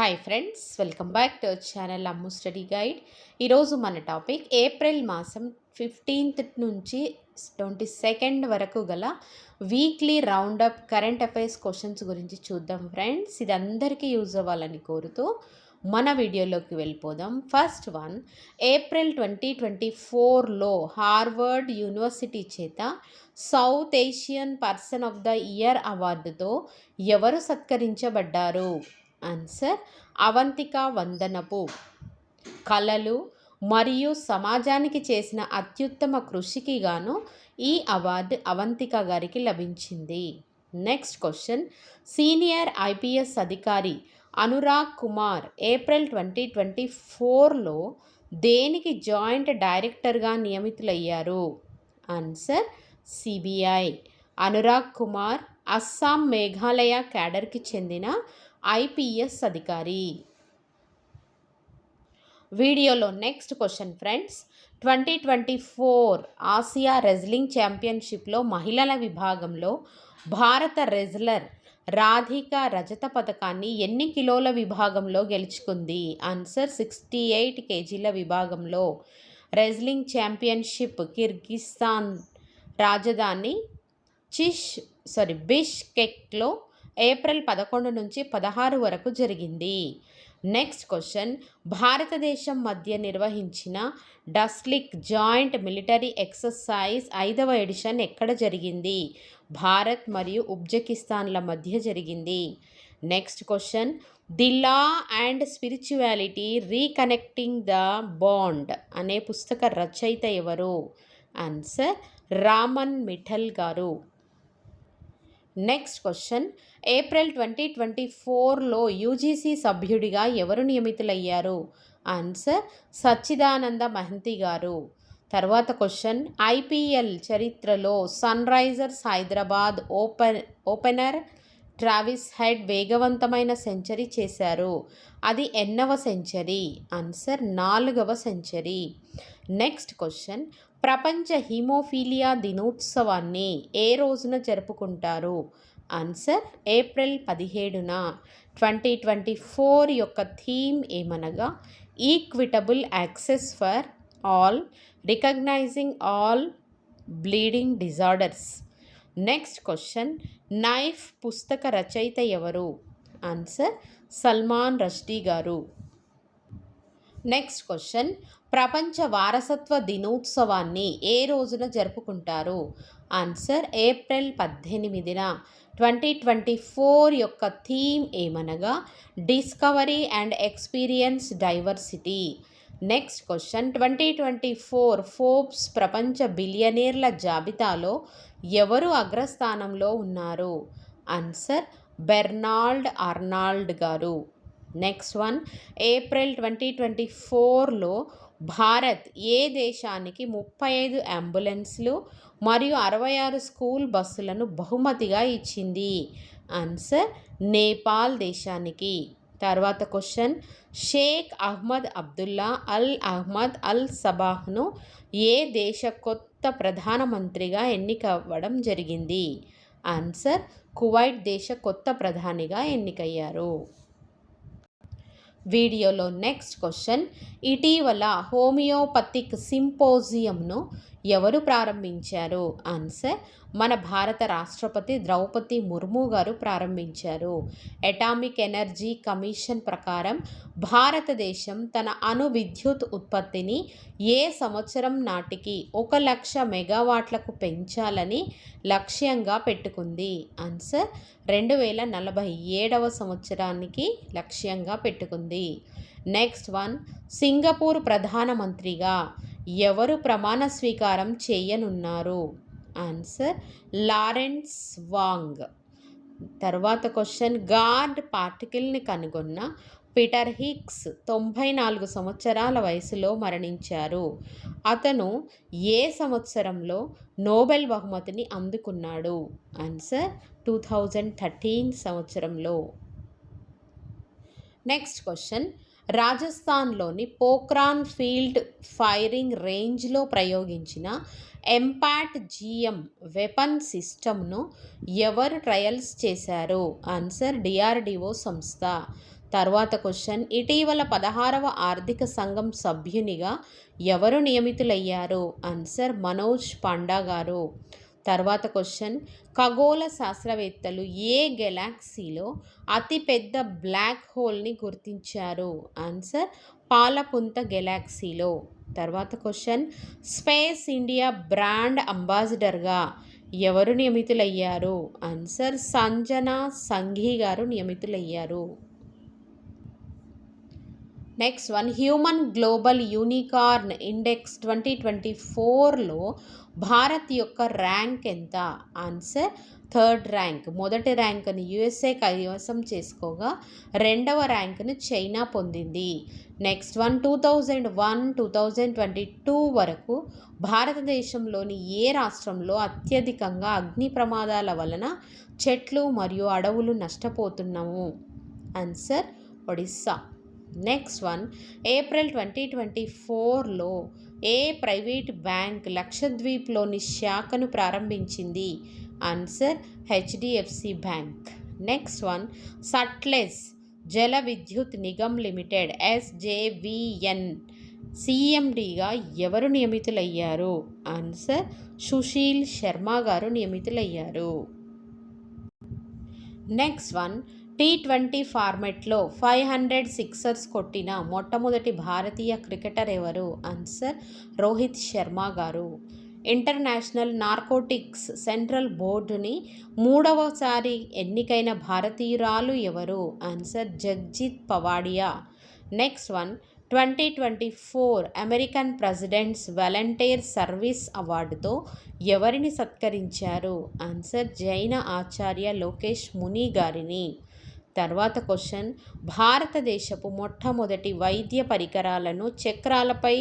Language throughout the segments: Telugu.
Hi friends welcome back to channel Ammu study guide ఈరోజు మన టాపిక్ ఏప్రిల్ మాసం ఫిఫ్టీన్త్ నుంచి ట్వంటీ సెకండ్ వరకు గల weekly roundup current affairs questions గురించి చూద్దాం ఫ్రెండ్స్ ఇది అందరికీ యూజ్ అవ్వాలని కోరుతూ మన వీడియోలోకి వెళ్ళిపోదాం. First one April twenty twenty ఫోర్లో హార్వర్డ్ యూనివర్సిటీ చేత South Asian person of the year అవార్డుతో ఎవరు సత్కరించబడ్డారు? ఆన్సర్ అవంతిక వందనపు. కళలు మరియు సమాజానికి చేసిన అత్యుత్తమ కృషికి గాను ఈ అవార్డు అవంతిక గారికి లభించింది. నెక్స్ట్ క్వశ్చన్ సీనియర్ ఐపీఎస్ అధికారి Anurag Kumar April twenty twenty ఫోర్లో దేనికి జాయింట్ డైరెక్టర్గా నియమితులయ్యారు? ఆన్సర్ సిబిఐ అనురాగ్ కుమార్ అస్సాం మేఘాలయ క్యాడర్కి చెందిన ఐపీఎస్ అధికారి. వీడియోలో next question friends. Twenty twenty four Asia wrestling ఛాంపియన్షిప్లో మహిళల విభాగంలో భారత రెజ్లర్ రాధిక రజత పథకాన్ని ఎన్ని కిలోల విభాగంలో గెలుచుకుంది? ఆన్సర్ సిక్స్టీ ఎయిట్ కేజీల విభాగంలో. రెజ్లింగ్ ఛాంపియన్షిప్ కిర్గిస్తాన్ రాజధాని చిష్ సారీ బిష్కెక్లో ఏప్రిల్ పదకొండు నుంచి పదహారు వరకు జరిగింది. Next question. భారతదేశం మధ్య నిర్వహించిన డస్లిక్ జాయింట్ మిలిటరీ ఎక్సర్సైజ్ ఐదవ ఎడిషన్ ఎక్కడ జరిగింది? భారత్ మరియు ఉజ్బెకిస్తాన్ల మధ్య జరిగింది. Next question. The law and spirituality reconnecting the bond అనే పుస్తక రచయిత ఎవరు? Answer. Raman Mittal garu. Next question April twenty twenty ఫోర్లో యూజీసీ సభ్యుడిగా ఎవరు నియమితులయ్యారు? ఆన్సర్ సచ్చిదానంద మహంతి గారు. తర్వాత క్వశ్చన్ ఐపీఎల్ చరిత్రలో Sunrisers Hyderabad open opener Travis Head వేగవంతమైన సెంచరీ చేశారు. అది ఎన్నవ సెంచరీ? ఆన్సర్ నాలుగవ సెంచరీ. నెక్స్ట్ క్వశ్చన్ ప్రపంచ హిమోఫీలియా దినోత్సవాన్ని ఏ రోజున జరుపుకుంటారు? ఆన్సర్ ఏప్రిల్ పదిహేడున. ట్వంటీ ట్వంటీ ఫోర్ యొక్క థీమ్ ఏమనగా equitable access for all recognising all bleeding disorders. Next question knife పుస్తక రచయిత ఎవరు? Answer Salman Rushdie garu. Next question ప్రపంచ వారసత్వ దినోత్సవాన్ని ఏ రోజున జరుపుకుంటారు? ఆన్సర్ ఏప్రిల్ పద్దెనిమిదిన. ట్వంటీ ట్వంటీ ఫోర్ యొక్క థీమ్ ఏమనగా? Discovery and experience diversity next question twenty twenty four Forbes ప్రపంచ బిలియనీర్ల జాబితాలో ఎవరు అగ్రస్థానంలో ఉన్నారు? Answer Bernard Arnault garu. Next one April twenty twenty ఫోర్లో భారత్ ఏ దేశానికి ముప్పై ఐదు అంబులెన్స్లు మరియు అరవై ఆరు స్కూల్ బస్సులను బహుమతిగా ఇచ్చింది? ఆన్సర్ నేపాల్ దేశానికి. తర్వాత question Sheikh Ahmad Abdullah Al Ahmad Al సబాహ్ను ఏ దేశ కొత్త ప్రధానమంత్రిగా ఎన్నికవ్వడం జరిగింది? ఆన్సర్ కువైట్ దేశ కొత్త ప్రధానిగా ఎన్నికయ్యారు. వీడియోలో నెక్స్ట్ క్వశ్చన్ ఇటీవల హోమియోపతిక్ సింపోజియంను ఎవరు ప్రారంభించారు? ఆన్సర్ మన భారత రాష్ట్రపతి ద్రౌపది ముర్ము గారు ప్రారంభించారు. అటామిక్ ఎనర్జీ కమిషన్ ప్రకారం భారతదేశం తన అణు విద్యుత్ ఉత్పత్తిని ఏ సంవత్సరం నాటికి ఒక లక్ష మెగావాట్లకు పెంచాలని లక్ష్యంగా పెట్టుకుంది. ఆన్సర్ రెండు వేల నలభై ఏడవ సంవత్సరానికి లక్ష్యంగా పెట్టుకుంది. నెక్స్ట్ వన్ సింగపూర్ ప్రధానమంత్రిగా ఎవరు ప్రమాణ స్వీకారం చేయనున్నారు? Answer Lawrence Wong. తర్వాత క్వశ్చన్ గార్డ్ పార్టికల్ని కనుగొన్న పీటర్ హిక్స్ తొంభై నాలుగు సంవత్సరాల వయసులో మరణించారు. అతను ఏ సంవత్సరంలో నోబెల్ బహుమతిని అందుకున్నాడు? ఆన్సర్ టూ థౌజండ్ థర్టీన్ సంవత్సరంలో. నెక్స్ట్ క్వశ్చన్ రాజస్థాన్లోని పోక్రాన్ ఫీల్డ్ ఫైరింగ్ రేంజ్లో ప్రయోగించిన ఎంపాట్ జిఎం వెపన్ సిస్టమ్ను ఎవరు ట్రయల్స్ చేశారు? ఆన్సర్ డిఆర్డిఓ సంస్థ. తర్వాత క్వశ్చన్ ఇటీవల పదహారవ ఆర్థిక సంఘం సభ్యునిగా ఎవరు నియమితులయ్యారు? ఆన్సర్ మనోజ్ పాండా గారు. తర్వాత క్వశ్చన్. ఖగోళ శాస్త్రవేత్తలు ఏ గెలాక్సీలో అతిపెద్ద బ్లాక్ హోల్ని గుర్తించారు? ఆన్సర్ పాలపుంత గెలాక్సీలో. తర్వాత క్వశ్చన్ స్పేస్ ఇండియా బ్రాండ్ అంబాసిడర్గా ఎవరు నియమితులయ్యారు? ఆన్సర్ సంజన సంఘీ గారు నియమితులయ్యారు. Next one Human Global Unicorn Index twenty twenty ఫోర్లో భారత్ యొక్క ర్యాంక్ ఎంత? ఆన్సర్ థర్డ్ ర్యాంక్ మొదటి ర్యాంక్ను యుఎస్ఏ కైవసం చేసుకోగా రెండవ ర్యాంక్ను చైనా పొందింది. Next one two thousand one two thousand twenty two వరకు భారతదేశంలోని ఏ రాష్ట్రంలో అత్యధికంగా అగ్ని ప్రమాదాల వలన చెట్లు మరియు అడవులు నష్టపోతున్నాము? Answer Odisha. Next one April twenty twenty ఫోర్లో ఏ ప్రైవేట్ బ్యాంక్ లక్షద్వీప్లోని శాఖను ప్రారంభించింది? Answer HDFC bank next one Sutlej Jal Vidyut Nigam limited SJVN సిఎండిగా ఎవరు నియమితులయ్యారు? ఆన్సర్ సుశీల్ శర్మ గారు నియమితులయ్యారు. నెక్స్ట్ వన్ టీ ట్వంటీ ఫార్మెట్లో ఫైవ్ హండ్రెడ్ సిక్సర్స్ కొట్టిన మొట్టమొదటి భారతీయ క్రికెటర్ ఎవరు? ఆన్సర్ రోహిత్ శర్మ గారు. ఇంటర్నేషనల్ నార్కోటిక్స్ సెంట్రల్ బోర్డుని మూడవసారి ఎన్నికైన భారతీయురాలు ఎవరు? Answer Jagjit Pavadia. Next one twenty twenty four American Presidents Volunteer Service అవార్డుతో ఎవరిని సత్కరించారు? ఆన్సర్ జైన ఆచార్య లోకేష్ ముని గారిని. తర్వాత క్వశ్చన్. భారతదేశపు మొట్టమొదటి వైద్య పరికరాలను చక్రాలపై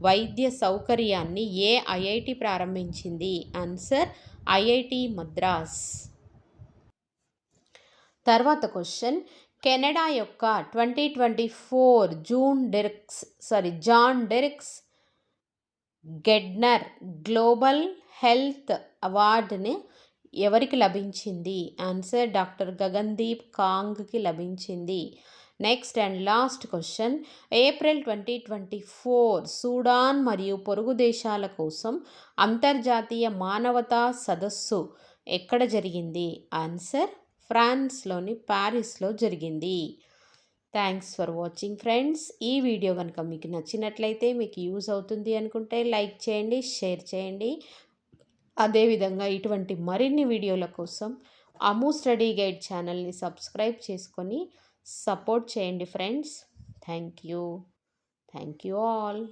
వైద్య సౌకర్యాన్ని ఏ ఐఐటి ప్రారంభించింది? Answer IIT Madras. తర్వాత క్వశ్చన్. కెనడా యొక్క twenty twenty four June Dirks sorry John Dirks Gairdner Global Health అవార్డుని ఎవరికి లభించింది? ఆన్సర్ డాక్టర్ గగన్దీప్ కాంగ్కి లభించింది. Next and last question April twenty twenty four Sudan మరియు పొరుగు దేశాల కోసం అంతర్జాతీయ మానవతా సదస్సు ఎక్కడ జరిగింది? ఆన్సర్ ఫ్రాన్స్లోని ప్యారిస్లో జరిగింది. థ్యాంక్స్ ఫర్ వాచింగ్ ఫ్రెండ్స్ ఈ వీడియో కనుక మీకు నచ్చినట్లయితే మీకు యూజ్ అవుతుంది అనుకుంటే లైక్ చేయండి షేర్ చేయండి. అదేవిధంగా ఇటువంటి మరిన్ని వీడియోల కోసం అము స్టడీ గైడ్ ఛానల్ని సబ్స్క్రైబ్ చేసుకొని సపోర్ట్ చేయండి friends. Thank you. Thank you all.